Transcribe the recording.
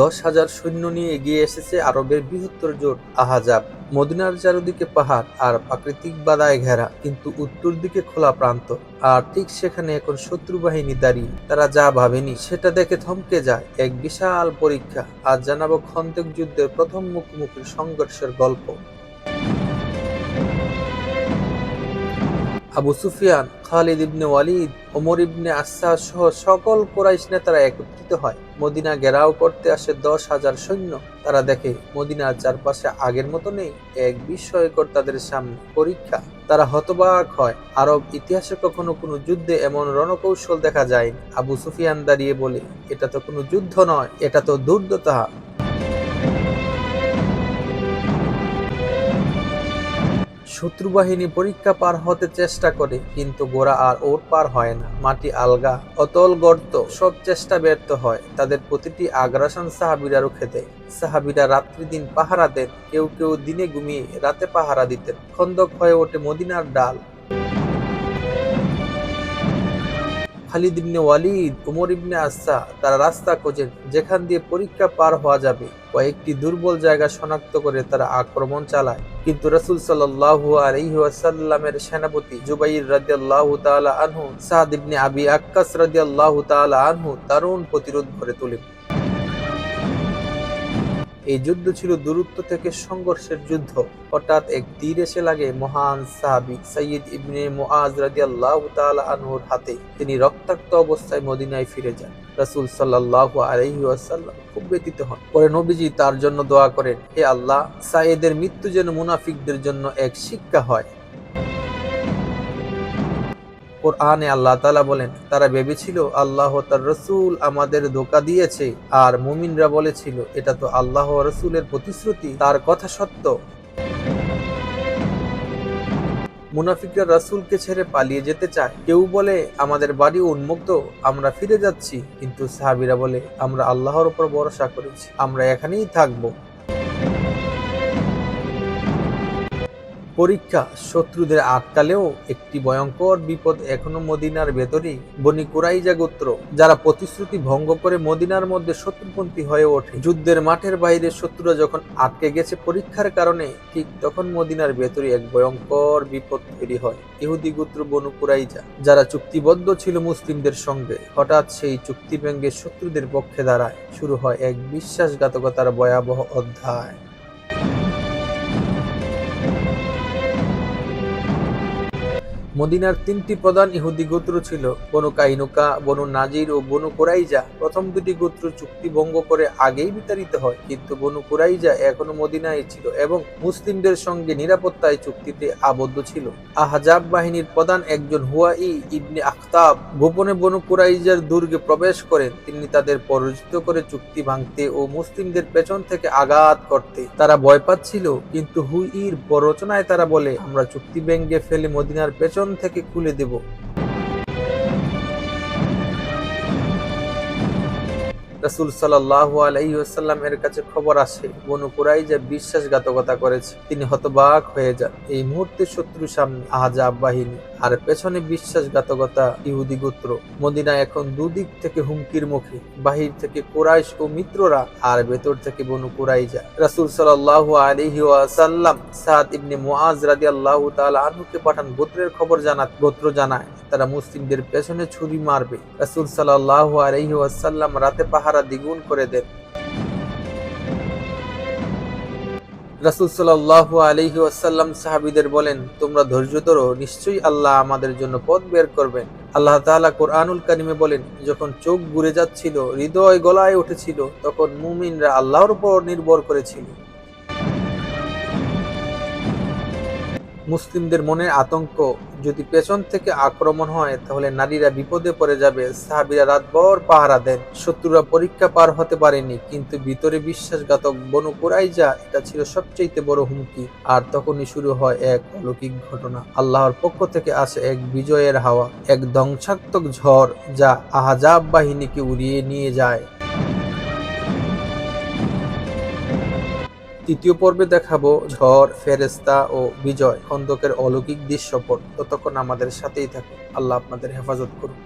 দশ হাজার সৈন্য নিয়ে এগিয়ে এসেছে আরবের বৃহত্তর জোট আহাজাব। মদিনার চারদিকে পাহাড় আর প্রাকৃতিক বাদায় ঘেরা, কিন্তু উত্তর দিকে খোলা প্রান্ত। আর ঠিক সেখানে এখন শত্রু বাহিনী দাঁড়িয়ে। তারা যা ভাবেনি, সেটা দেখে থমকে যায় এক বিশাল পরীক্ষা। আর জানাব খন্দক যুদ্ধের প্রথম মুখোমুখি সংঘর্ষের গল্প। আবু সুফিয়ান, খালিদ ইবনে ওয়ালিদ, ওমর ইবনে আসাদ সহ সকল কোরাইশ নেতারা একত্রিত হয়। মদিনা ঘেরাও করতে আসে দশ হাজার সৈন্য। তারা দেখে, মদিনার চারপাশে আগের মতো নেই, এক বিস্ময়কর তাদের সামনে পরীক্ষা। তারা হতবাক হয়, আরব ইতিহাসে কখনো কোনো যুদ্ধে এমন রণকৌশল দেখা যায়নি। আবু সুফিয়ান দাঁড়িয়ে বলে, এটা তো কোনো যুদ্ধ নয়, এটা তো দুর্দতা। শত্রু বাহিনী পরীক্ষা পার হতে চেষ্টা করে, কিন্তু গোড়া আর ওর পার হয় না। মাটি আলগা, অতল গর্ত, সব চেষ্টা ব্যর্থ হয়। তাদের প্রতিটি আগ্রাসন সাহাবিরা রুখে দেয় সাহাবিরা রাত্রি দিন পাহারা দেন, কেউ কেউ দিনে ঘুমিয়ে রাতে পাহারা দিতেন। খন্দক হয়ে ওঠে মদিনার ডাল। খালিদ ইবনে ওয়ালিদ, উমর ইবনে আসা তারা রাস্তা খোঁজেন যেখান দিয়ে পরীক্ষা পার হওয়া যাবে। কয়েকটি দুর্বল জায়গা শনাক্ত করে তারা আক্রমণ চালায়। কিন্তু রসুল সাল্লাল্লাহু আলাইহি ওয়াসাল্লামের সেনাপতি জুবাইর রাদিয়াল্লাহু তালা আনহু, সাহাদ ইবনে আবি আক্কাস রাদিয়াল্লাহু তালা আনহু দারুণ প্রতিরোধ করে তোলেন। এই যুদ্ধ ছিল দূরত্ব থেকে সংঘর্ষের যুদ্ধ। হঠাৎ এক তীর এসে লাগে মহান সাহাবি সৈয়দ ইবনে মুআজ রাদিয়াল্লাহু তাআলা আনহুর হাতে। তিনি রক্তাক্ত অবস্থায় মদিনায় ফিরে যান। রাসূল সাল্লাল্লাহু আলাইহি ওয়াসাল্লাম খুব ব্যতীত হন। পরে নবীজি তার জন্য দোয়া করেন, হে আল্লাহ সাইয়েদের মৃত্যু যেন মুনাফিকদের জন্য এক শিক্ষা হয়। কোরআনে আল্লাহ তালা বলেন, তারা ভেবেছিল আল্লাহ তার রসুল আমাদের ধোকা দিয়েছে, আর মুমিনরা বলেছিল, এটা তো আল্লাহ রসুলের প্রতিশ্রুতি, তার কথা সত্য। মুনাফিকরা রাসূলকে ছেড়ে পালিয়ে যেতে চায়। কেউ বলে, আমাদের বাড়ি উন্মুক্ত, আমরা ফিরে যাচ্ছি, কিন্তু সাহাবিরা বলে, আমরা আল্লাহর উপর ভরসা করেছি, আমরা এখানেই থাকব। পরীক্ষা শত্রুদের আটকালেও একটি ভয়ঙ্কর বিপদ এখনও মদিনার ভেতরেই। বনি কুরাইজা গোত্র, যারা প্রতিশ্রুতি ভঙ্গ করে মদিনার মধ্যে শত্রুপন্থী হয়ে ওঠে। যুদ্ধের মাঠের বাইরে শত্রুরা যখন আটকে গেছে পরীক্ষার কারণে, ঠিক তখন মদিনার ভেতরে এক ভয়ঙ্কর বিপদ তৈরি হয়। ইহুদি গোত্র বনু কুরাইজা, যারা চুক্তিবদ্ধ ছিল মুসলিমদের সঙ্গে, হঠাৎ সেই চুক্তি ভেঙ্গে শত্রুদের পক্ষে দাঁড়ায়। শুরু হয় এক বিশ্বাসঘাতকতার ভয়াবহ অধ্যায়। মদিনার তিনটি প্রধান ইহুদি গোত্র ছিল, বনু কাইনুকা, বনু নাজির ও বনু কুরাইজা। প্রথম দুটি গোত্র চুক্তি ভঙ্গ করে আগেই বিতাড়িত হয়, কিন্তু বনু কুরাইজা এখনও মদিনায় ছিল এবং মুসলিমদের সঙ্গে নিরাপত্তায় চুক্তিতে আবদ্ধ ছিল। আহজাব বাহিনীর প্রধান একজন হুয়াই ইবনে আখতাব গোপনে বনু কুরাইজার দুর্গে প্রবেশ করেন। তিনি তাদের পরাজিত করে চুক্তি ভাঙতে ও মুসলিমদের পেছন থেকে আঘাত করতে। তারা ভয় পাচ্ছিল, কিন্তু হুইর প্ররোচনায় তারা বলে, আমরা চুক্তি ভেঙ্গে ফেলে মদিনার পেছন থেকে খুলে দেব। রাসুল সাল্লাহ এর কাছে খবর আসে, বনু কুরাইজা বিশ্বাসঘাতকতা করেছে। তিনি হতবাক হয়ে যান। এই মুহূর্তে শত্রু সামনে আহজাব বাহিনী। আর পেছনে বিশ্বাসঘাতকতা ইহুদি গোত্র। মদিনা এখন দুদিক থেকে হুমকির মুখে। বাহির থেকে কুরাইশ ও মিত্ররা আর ভেতর থেকে বনু কুরাই কুরাইজা রাসুল সাল্লাহ আলহি ওয়াসাল্লাম সাদ ইবনে মুআজ রাদিয়াল্লাহু তাআলা আনহুকে পাঠান। গোত্রের খবর জানাত গোত্র জানায়। তারা মুসলিমদের পেছনে ছুরি মারবে। রাসুল সাল্লাহ আলহি ওয়াসাল্লাম রাতে পাহারা দ্বিগুণ করে দেন। রাসুল সাল্লাহ আলহি ওয়াসাল্লাম সাহাবিদের বলেন, তোমরা ধৈর্য ধরো, নিশ্চয়ই আল্লাহ আমাদের জন্য পথ বের করবেন। আল্লাহ তাআলা কোরআনুল কারিমে বলেন, যখন চোখ ঘুরে যাচ্ছিল, হৃদয় গলায় উঠেছিল, তখন মুমিনরা আল্লাহর উপর নির্ভর করেছিল। মুসলিমদের মনে আতঙ্ক যদি পেছন থেকে আক্রমণ হয়, তাহলে নারীরা বিপদে পড়ে যাবে। সাহাবিরা রাতভর পাহারা দেন। শত্রুরা পরীক্ষা পার হতে পারেনি, কিন্তু ভিতরে বিশ্বাসঘাতক বনু কুরাইজা, এটা ছিল সবচেয়ে বড় হুমকি। আর তখনই শুরু হয় এক অলৌকিক ঘটনা। আল্লাহর পক্ষ থেকে আসে এক বিজয়ের হাওয়া, এক ধ্বংসাত্মক ঝড় যা আহাজাব বাহিনীকে উড়িয়ে নিয়ে যায়। তৃতীয় পর্বে দেখাবো ঝড় ফেরেস্তা ও বিজয় খন্দকের অলৌকিক দৃশ্যপট। ততক্ষণ আমাদের সাথেই থাকুন। আল্লাহ আপনাদের হেফাজত করুন।